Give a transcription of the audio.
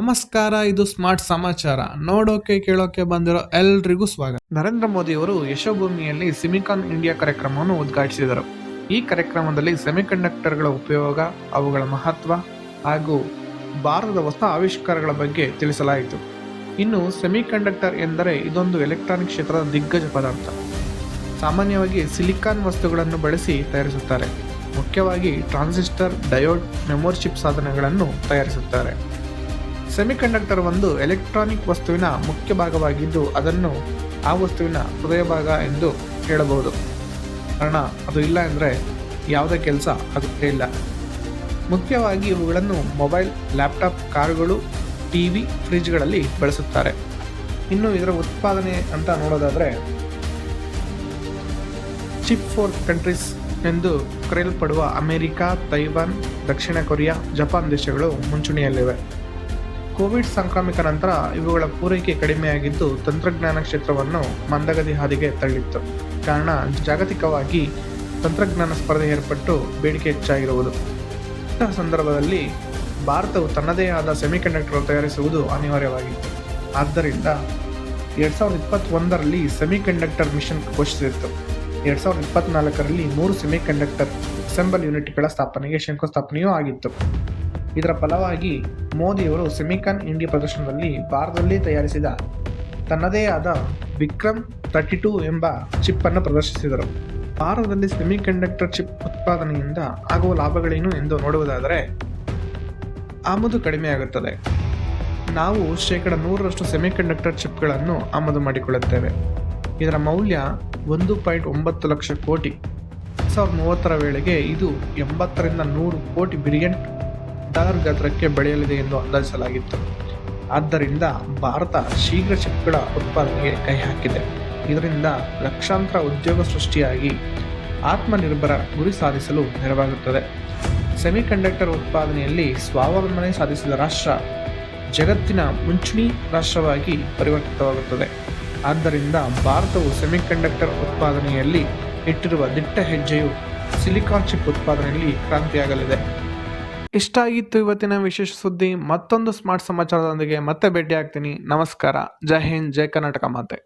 ನಮಸ್ಕಾರ, ಇದು ಸ್ಮಾರ್ಟ್ ಸಮಾಚಾರ ನೋಡೋಕೆ, ಕೇಳೋಕೆ ಬಂದಿರೋ ಎಲ್ರಿಗೂ ಸ್ವಾಗತ. ನರೇಂದ್ರ ಮೋದಿ ಅವರು ಯಶೋಭೂಮಿಯಲ್ಲಿ ಸಿಮಿಕಾನ್ ಇಂಡಿಯಾ ಕಾರ್ಯಕ್ರಮವನ್ನು ಉದ್ಘಾಟಿಸಿದರು. ಈ ಕಾರ್ಯಕ್ರಮದಲ್ಲಿ ಸೆಮಿಕಂಡಕ್ಟರ್ಗಳ ಉಪಯೋಗ, ಅವುಗಳ ಮಹತ್ವ ಹಾಗೂ ಭಾರತದ ಹೊಸ ಆವಿಷ್ಕಾರಗಳ ಬಗ್ಗೆ ತಿಳಿಸಲಾಯಿತು. ಇನ್ನು ಸೆಮಿಕಂಡಕ್ಟರ್ ಎಂದರೆ ಇದೊಂದು ಎಲೆಕ್ಟ್ರಾನಿಕ್ ಕ್ಷೇತ್ರದ ದಿಗ್ಗಜ ಪದಾರ್ಥ. ಸಾಮಾನ್ಯವಾಗಿ ಸಿಲಿಕಾನ್ ವಸ್ತುಗಳನ್ನು ಬಳಸಿ ತಯಾರಿಸುತ್ತಾರೆ. ಮುಖ್ಯವಾಗಿ ಟ್ರಾನ್ಸಿಸ್ಟರ್, ಡಯೋಡ್, ಮೆಮೊರಿ ಚಿಪ್ ಸಾಧನಗಳನ್ನು ತಯಾರಿಸುತ್ತಾರೆ. ಸೆಮಿಕಂಡಕ್ಟರ್ ಒಂದು ಎಲೆಕ್ಟ್ರಾನಿಕ್ ವಸ್ತುವಿನ ಮುಖ್ಯ ಭಾಗವಾಗಿದ್ದು ಅದನ್ನು ಆ ವಸ್ತುವಿನ ಹೃದಯ ಭಾಗ ಎಂದು ಹೇಳಬಹುದು. ಕಾರಣ, ಅದು ಇಲ್ಲ ಅಂದರೆ ಯಾವುದೇ ಕೆಲಸ ಆಗುತ್ತೇ ಇಲ್ಲ. ಮುಖ್ಯವಾಗಿ ಇವುಗಳನ್ನು ಮೊಬೈಲ್, ಲ್ಯಾಪ್ಟಾಪ್, ಕಾರುಗಳು ಟಿ ವಿ ಫ್ರಿಜ್ಗಳಲ್ಲಿ ಬಳಸುತ್ತಾರೆ. ಇನ್ನು ಇದರ ಉತ್ಪಾದನೆ ಅಂತ ನೋಡೋದಾದರೆ ಚಿಪ್ ಫೋರ್ ಕಂಟ್ರೀಸ್ ಎಂದು ಕರೆಯಲ್ಪಡುವ ಅಮೆರಿಕ, ತೈವಾನ್, ದಕ್ಷಿಣ ಕೊರಿಯಾ, ಜಪಾನ್ ದೇಶಗಳು ಮುಂಚೂಣಿಯಲ್ಲಿವೆ. ಕೋವಿಡ್ ಸಾಂಕ್ರಾಮಿಕ ನಂತರ ಇವುಗಳ ಪೂರೈಕೆ ಕಡಿಮೆಯಾಗಿದ್ದು ತಂತ್ರಜ್ಞಾನ ಕ್ಷೇತ್ರವನ್ನು ಮಂದಗತಿ ಹಾದಿಗೆ ತಳ್ಳಿತ್ತು. ಕಾರಣ, ಜಾಗತಿಕವಾಗಿ ತಂತ್ರಜ್ಞಾನ ಸ್ಪರ್ಧೆ ಏರ್ಪಟ್ಟು ಬೇಡಿಕೆ ಹೆಚ್ಚಾಗಿರುವುದು. ಇಂತಹ ಸಂದರ್ಭದಲ್ಲಿ ಭಾರತವು ತನ್ನದೇ ಆದ ಸೆಮಿಕಂಡಕ್ಟರ್ ತಯಾರಿಸುವುದು ಅನಿವಾರ್ಯವಾಗಿತ್ತು. ಆದ್ದರಿಂದ ಎರಡು ಸಾವಿರದ ಇಪ್ಪತ್ತೊಂದರಲ್ಲಿ ಸೆಮಿಕಂಡಕ್ಟರ್ ಮಿಷನ್ ಘೋಷಿಸಿತ್ತು. ಎರಡು ಸಾವಿರದ ಇಪ್ಪತ್ನಾಲ್ಕರಲ್ಲಿ ಮೂರು ಸೆಮಿಕಂಡಕ್ಟರ್ ಅಸೆಂಬಲ್ ಯೂನಿಟ್ಗಳ ಸ್ಥಾಪನೆಗೆ ಶಂಕುಸ್ಥಾಪನೆಯೂ ಆಗಿತ್ತು. ಇದರ ಫಲವಾಗಿ ಮೋದಿಯವರು ಸೆಮಿಕಾನ್ ಇಂಡಿಯಾ ಪ್ರದರ್ಶನದಲ್ಲಿ ಭಾರತದಲ್ಲಿ ತಯಾರಿಸಿದ ತನ್ನದೇ ಆದ ವಿಕ್ರಮ್ ತರ್ಟಿ ಟೂ ಎಂಬ ಚಿಪ್ ಅನ್ನು ಪ್ರದರ್ಶಿಸಿದರು. ಭಾರತದಲ್ಲಿ ಸೆಮಿಕಂಡಕ್ಟರ್ ಚಿಪ್ ಉತ್ಪಾದನೆಯಿಂದ ಆಗುವ ಲಾಭಗಳೇನು ಎಂದು ನೋಡುವುದಾದರೆ, ಆಮದು ಕಡಿಮೆಯಾಗುತ್ತದೆ ನಾವು ಶೇಕಡ ನೂರರಷ್ಟು ಸೆಮಿಕಂಡಕ್ಟರ್ ಚಿಪ್ಗಳನ್ನು ಆಮದು ಮಾಡಿಕೊಳ್ಳುತ್ತೇವೆ. ಇದರ ಮೌಲ್ಯ ಒಂದು ಪಾಯಿಂಟ್ ಒಂಬತ್ತು ಲಕ್ಷ ಕೋಟಿ. ಸಾವಿರದ ಮೂವತ್ತರ ವೇಳೆಗೆ ಇದು ಎಂಬತ್ತರಿಂದ ನೂರು ಕೋಟಿ ಬಿಲಿಯನ್ ಡಾಲರ್ ಗಾತ್ರಕ್ಕೆ ಬೆಳೆಯಲಿದೆ ಎಂದು ಅಂದಾಜಿಸಲಾಗಿತ್ತು. ಆದ್ದರಿಂದ ಭಾರತ ಶೀಘ್ರ ಚಿಪ್ಗಳ ಉತ್ಪಾದನೆಗೆ ಕೈ ಹಾಕಿದೆ. ಇದರಿಂದ ಲಕ್ಷಾಂತರ ಉದ್ಯೋಗ ಸೃಷ್ಟಿಯಾಗಿ ಆತ್ಮನಿರ್ಭರ ಗುರಿ ಸಾಧಿಸಲು ನೆರವಾಗುತ್ತದೆ. ಸೆಮಿಕಂಡಕ್ಟರ್ ಉತ್ಪಾದನೆಯಲ್ಲಿ ಸ್ವಾವಲಂಬನೆ ಸಾಧಿಸಿದ ರಾಷ್ಟ್ರ ಜಗತ್ತಿನ ಮುಂಚೂಣಿ ರಾಷ್ಟ್ರವಾಗಿ ಪರಿವರ್ತಿತವಾಗುತ್ತದೆ. ಆದ್ದರಿಂದ ಭಾರತವು ಸೆಮಿಕಂಡಕ್ಟರ್ ಉತ್ಪಾದನೆಯಲ್ಲಿ ಇಟ್ಟಿರುವ ದಿಟ್ಟ ಹೆಜ್ಜೆಯು ಸಿಲಿಕಾನ್ ಚಿಪ್ ಉತ್ಪಾದನೆಯಲ್ಲಿ ಕ್ರಾಂತಿಯಾಗಲಿದೆ. ಇಷ್ಟ ಆಗಿತ್ತು ಇವತ್ತಿನ ವಿಶೇಷ ಸುದ್ದಿ, ಮತ್ತೊಂದು ಸ್ಮಾರ್ಟ್ ಸಮಾಚಾರದೊಂದಿಗೆ ಮತ್ತೆ ಭೇಟಿ ಆಗ್ತೀನಿ ನಮಸ್ಕಾರ. ಜೈ ಹಿಂದ್, ಜೈ ಕರ್ನಾಟಕ ಮಾತೆ.